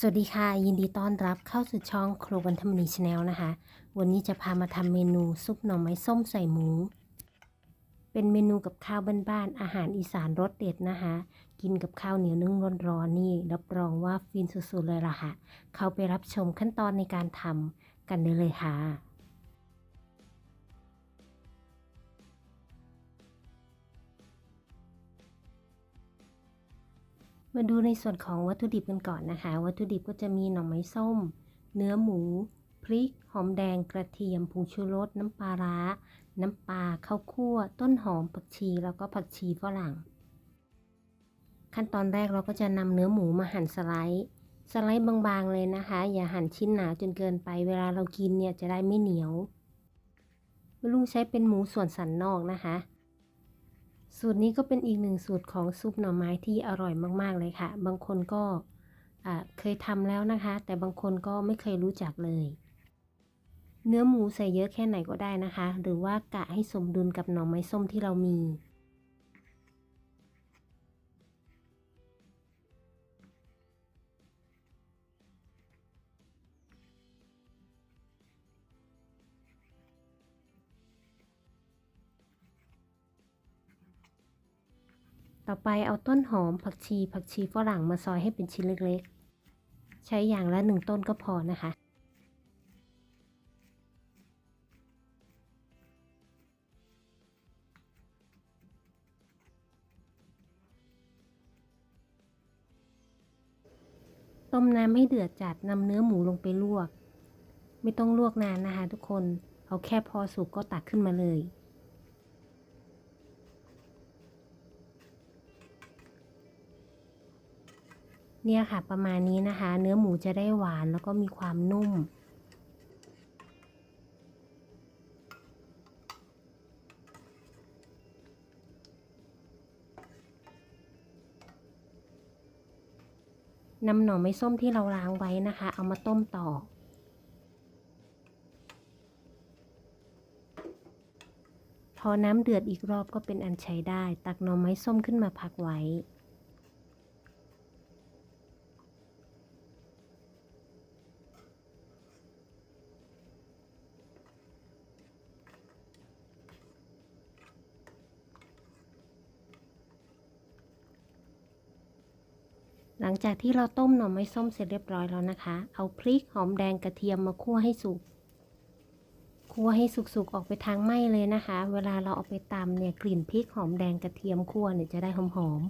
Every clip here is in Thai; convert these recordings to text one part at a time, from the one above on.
สวัสดีค่ะ ยินดีต้อนรับเข้าสู่ช่องครัววันธรรมนีชาแนลนะคะ วันนี้จะพามาทำเมนูซุปหน่อไม้ส้มใส่หมู เป็นเมนูกับข้าวบ้านๆอาหารอีสานรสเด็ดนะคะ กินกับข้าวเหนียวนึ่งร้อนๆนี่ รับรองว่าฟินสุดๆเลยล่ะค่ะ เข้าไปรับชมขั้นตอนในการทำกันได้เลยค่ะ มาดูในส่วนของวัตถุดิบกันก่อนนะคะ วัตถุดิบก็จะมีหน่อไม้ส้ม เนื้อหมู พริก หอมแดง กระเทียม ผงชูรส น้ำปลาร้า น้ำปลา ข้าวคั่ว ต้นหอม ผักชี แล้วก็ผักชีฝรั่ง ขั้นตอนแรกเราก็จะนำเนื้อหมูมาหั่นสไลด์ สไลด์บางๆเลยนะคะ อย่าหั่นชิ้นหนาจนเกินไป เวลาเรากินเนี่ยจะได้ไม่เหนียวลุงใช้เป็นหมูส่วนสันนอกนะคะ สูตรนี้ก็เป็นอีกหนึ่งสูตรของซุปหน่อไม้ที่อร่อยมากๆเลยค่ะ บางคนก็เคยทำแล้วนะคะ แต่บางคนก็ไม่เคยรู้จักเลย เนื้อหมูใส่เยอะแค่ไหนก็ได้นะคะ หรือว่ากะให้สมดุลกับหน่อไม้ส้มที่เรามี ต่อไปเอาต้นหอมผักชี ผักชีฝรั่งมาซอยให้เป็นชิ้นเล็กๆ ใช้อย่างละหนึ่งต้นก็พอนะคะ ต้มน้ำไม่เดือดจัดนำเนื้อหมูลงไปลวก ไม่ต้องลวกนานนะคะทุกคน เอาแค่พอสุกก็ตักขึ้นมาเลย เนี่ยค่ะประมาณนี้นะคะ เนื้อหมูจะได้หวานแล้วก็มีความนุ่ม นำหน่อไม้ส้มที่เราล้างไว้นะคะ เอามาต้มต่อพอน้ำเดือดอีกรอบก็เป็นอันใช้ได้ ตักหน่อไม้ส้มขึ้นมาพักไว้ ลังจากที่เราต้มหน่อไม้ส้มเสร็จเรียบร้อยแล้วนะคะ เอาพริกหอมแดงกระเทียมมาคั่วให้สุก คั่วให้สุกๆออกไปทางไหม้เลยนะคะ เวลาเราเอาไปตำเนี่ยกลิ่นพริกหอมแดงกระเทียมคั่วเนี่ยจะได้หอม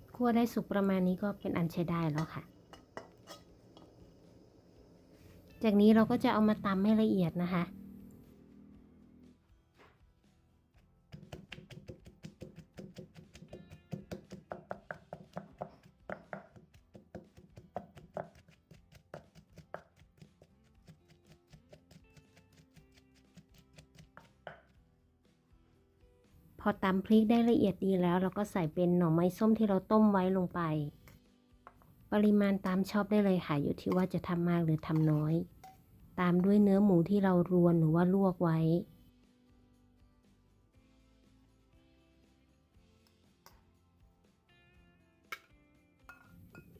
ๆคั่วได้สุกประมาณนี้ก็เป็นอันใช้ได้แล้วค่ะ จากนี้เราก็จะเอามาตำให้ละเอียดนะคะ พอตำพริกได้ละเอียดดีแล้ว เราก็ใส่เป็นหน่อไม้ส้มที่เราต้มไว้ลงไป ปริมาณตามชอบได้เลยค่ะ อยู่ที่ว่าจะทำมากหรือทำน้อย ตามด้วยเนื้อหมูที่เรารวนหรือว่าลวกไว้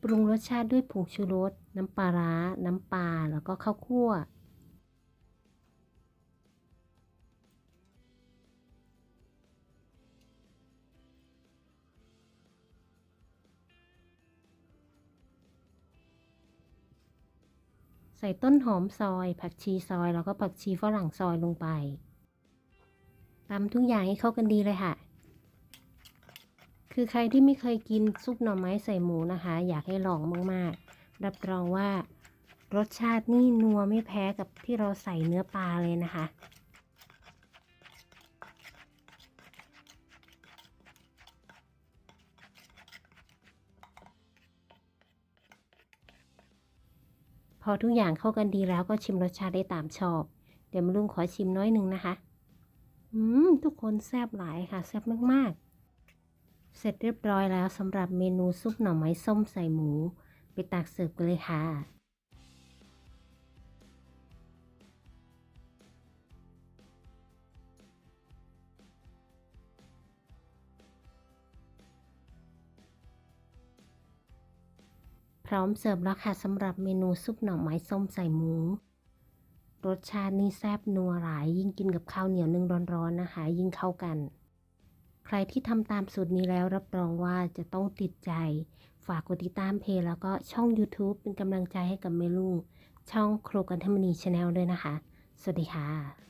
ปรุงรสชาติด้วยผงชูรส น้ำปลาร้า น้ำปลา แล้วก็ข้าวคั่ว ใส่ต้นหอมซอย ผักชีซอย แล้วก็ผักชีฝรั่งซอยลงไปตำทุกอย่างให้เข้ากันดีเลยค่ะ คือใครที่ไม่เคยกินซุปหน่อไม้ใส่หมูนะคะ อยากให้ลองมากๆ รับรองว่ารสชาตินี่นัวไม่แพ้กับที่เราใส่เนื้อปลาเลยนะคะ พอทุกอย่างเข้ากันดีแล้วก็ชิมรสชาติได้ตามชอบ เดี๋ยวมาลุงขอชิมน้อยหนึ่งนะคะ อืม ทุกคนแซ่บหลายค่ะแซ่บมากๆ เสร็จเรียบร้อยแล้วสำหรับเมนูซุปหน่อไม้ส้มใส่หมู ไปตักเสิร์ฟกันเลยค่ะ พร้อมเสิร์ฟแล้วค่ะสำหรับเมนูซุปหน่อไม้ส้มใส่หมู รสชาตินี่แซ่บนัวหลาย ยิ่งกินกับข้าวเหนียวนึ่งร้อนๆนะคะ ยิ่งเข้ากัน ใครที่ทำตามสูตรนี้แล้วรับรองว่าจะต้องติดใจ ฝากกดติดตามเพจแล้วก็ช่อง YouTube เป็นกำลังใจให้กับเมลูช่องครกันธรรมนีชาแนลด้วยนะคะ สวัสดีค่ะ